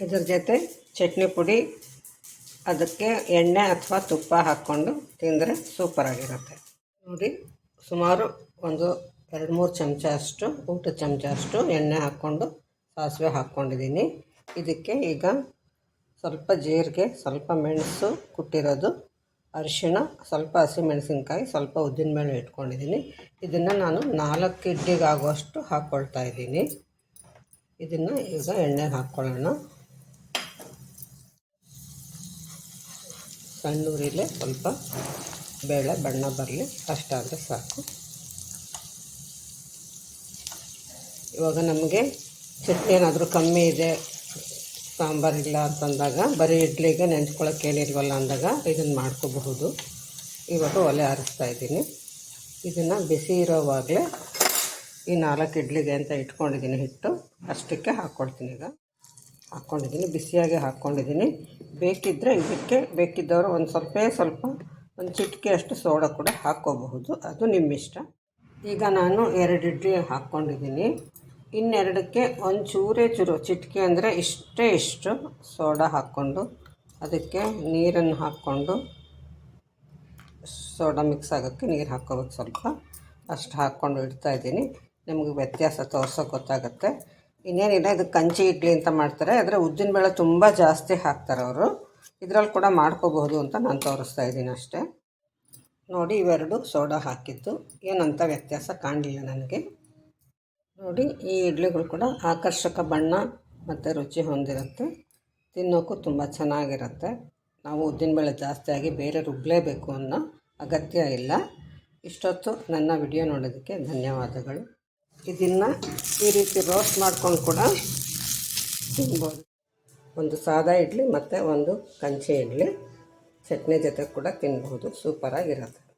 ಇದ್ರ ಜೊತೆ ಚಟ್ನಿ ಪುಡಿ, ಅದಕ್ಕೆ ಎಣ್ಣೆ ಅಥವಾ ತುಪ್ಪ ಹಾಕ್ಕೊಂಡು ತಿಂದರೆ ಸೂಪರಾಗಿರುತ್ತೆ ನೋಡಿ, ಸುಮಾರು ಒಂದು ಎರಡು ಮೂರು ಚಮಚ ಅಷ್ಟು ಊಟದ ಚಮಚ ಅಷ್ಟು ಎಣ್ಣೆ ಹಾಕ್ಕೊಂಡು ಸಾಸಿವೆ ಹಾಕ್ಕೊಂಡಿದ್ದೀನಿ. ಇದಕ್ಕೆ ಈಗ ಸ್ವಲ್ಪ ಜೀರಿಗೆ, ಸ್ವಲ್ಪ ಮೆಣಸು ಕುಟ್ಟಿರೋದು, ಅರಿಶಿಣ, ಸ್ವಲ್ಪ ಹಸಿಮೆಣಸಿನ್ಕಾಯಿ, ಸ್ವಲ್ಪ ಉದ್ದಿನಬೇಳೆ ಇಟ್ಕೊಂಡಿದ್ದೀನಿ. ಇದನ್ನು ನಾನು ನಾಲ್ಕು ಇಡ್ಡಿಗಾಗುವಷ್ಟು ಹಾಕ್ಕೊಳ್ತಾ ಇದ್ದೀನಿ. ಇದನ್ನು ಈಗ ಎಣ್ಣೆ ಹಾಕ್ಕೊಳ್ಳೋಣ. ಸಣ್ಣ ಉರಿಲೇ ಸ್ವಲ್ಪ ಬೇಳೆ, ಬಣ್ಣ ಬರಲಿ ಅಷ್ಟಾದರೆ ಸಾಕು. ಇವಾಗ ನಮಗೆ ಚಟ್ನಿ ಏನಾದರೂ ಕಮ್ಮಿ ಇದೆ ಸಾಂಬಾರಿಲ್ಲ ಅಂತಂದಾಗ, ಬರೀ ಇಡ್ಲಿಗೆ ನೆಂಚ್ಕೊಳಕ್ಕೆ ಏನಿಲ್ವಲ್ಲ ಅಂದಾಗ ಇದನ್ನು ಮಾಡ್ಕೋಬಹುದು. ಇವಾಗ ಒಲೆ ಆರಿಸ್ತಾ ಇದ್ದೀನಿ. ಇದನ್ನು ಬಿಸಿ ಇರೋವಾಗಲೇ ಈ ನಾಲ್ಕು ಇಡ್ಲಿಗೆ ಅಂತ ಇಟ್ಕೊಂಡಿದ್ದೀನಿ ಹಿಟ್ಟು. ಅಷ್ಟಕ್ಕೆ ಹಾಕ್ಕೊಳ್ತೀನಿ ಈಗ. ಹಾಕ್ಕೊಂಡಿದ್ದೀನಿ ಬಿಸಿಯಾಗಿ ಹಾಕ್ಕೊಂಡಿದ್ದೀನಿ ಬೇಕಿದ್ದರೆ ಇದಕ್ಕೆ ಬೇಕಿದ್ದವರು ಒಂದು ಸ್ವಲ್ಪ ಸ್ವಲ್ಪ ಒಂದು ಚಿಟಿಕೆ ಅಷ್ಟು ಸೋಡಾ ಕೂಡ ಹಾಕ್ಕೋಬಹುದು ಅದು ನಿಮ್ಮ ಇಷ್ಟ ಈಗ ನಾನು ಎರಡು ಇಡ್ಲಿ ಹಾಕ್ಕೊಂಡಿದ್ದೀನಿ ಇನ್ನೆರಡಕ್ಕೆ ಒಂದು ಚೂರೇ ಚೂರು ಚಿಟಿಕೆ ಅಂದರೆ ಇಷ್ಟೇ ಇಷ್ಟು ಸೋಡಾ ಹಾಕ್ಕೊಂಡು ಅದಕ್ಕೆ ನೀರನ್ನು ಹಾಕ್ಕೊಂಡು ಸೋಡಾ ಮಿಕ್ಸ್ ಆಗೋಕ್ಕೆ ನೀರು ಹಾಕ್ಕೋಬೇಕು ಸ್ವಲ್ಪ. ಅಷ್ಟು ಹಾಕ್ಕೊಂಡು ಇಡ್ತಾಯಿದ್ದೀನಿ ನಿಮಗೆ ವ್ಯತ್ಯಾಸ ತೋರ್ಸೋಕೆ ಗೊತ್ತಾಗುತ್ತೆ. ಇನ್ನೇನಿಲ್ಲ, ಇದು ಕಂಚಿ ಇಡ್ಲಿ ಅಂತ ಮಾಡ್ತಾರೆ. ಆದರೆ ಉದ್ದಿನಬೇಳೆ ತುಂಬ ಜಾಸ್ತಿ ಹಾಕ್ತಾರೆ ಅವರು. ಇದರಲ್ಲಿ ಕೂಡ ಮಾಡ್ಕೋಬಹುದು ಅಂತ ನಾನು ತೋರಿಸ್ತಾ ಇದ್ದೀನಿ ಅಷ್ಟೇ. ನೋಡಿ, ಇವೆರಡು ಸೋಡಾ ಹಾಕಿದ್ದು. ಏನಂತ ವ್ಯತ್ಯಾಸ ಕಾಣಲಿಲ್ಲ ನನಗೆ. ನೋಡಿ, ಈ ಇಡ್ಲಿಗಳು ಕೂಡ ಆಕರ್ಷಕ ಬಣ್ಣ ಮತ್ತು ರುಚಿ ಹೊಂದಿರುತ್ತೆ. ತಿನ್ನೋಕ್ಕೂ ತುಂಬ ಚೆನ್ನಾಗಿರುತ್ತೆ. ನಾವು ಉದ್ದಿನಬೇಳೆ ಜಾಸ್ತಿಯಾಗಿ ಬೇರೆ ರುಬ್ಬಲೇಬೇಕು ಅನ್ನೋ ಅಗತ್ಯ ಇಲ್ಲ. ಇಷ್ಟೊತ್ತು ನನ್ನ ವಿಡಿಯೋ ನೋಡೋದಕ್ಕೆ ಧನ್ಯವಾದಗಳು. ಇದನ್ನು ಈ ರೀತಿ ರೋಸ್ಟ್ ಮಾಡ್ಕೊಂಡು ಕೂಡ ತಿನ್ಬೋದು. ಒಂದು ಸಾದಾ ಇಡ್ಲಿ ಮತ್ತು ಒಂದು ಕಂಚೆ ಇಡ್ಲಿ. ಚಟ್ನಿ ಜೊತೆ ಕೂಡ ತಿನ್ಬೋದು. ಸೂಪರಾಗಿರುತ್ತೆ.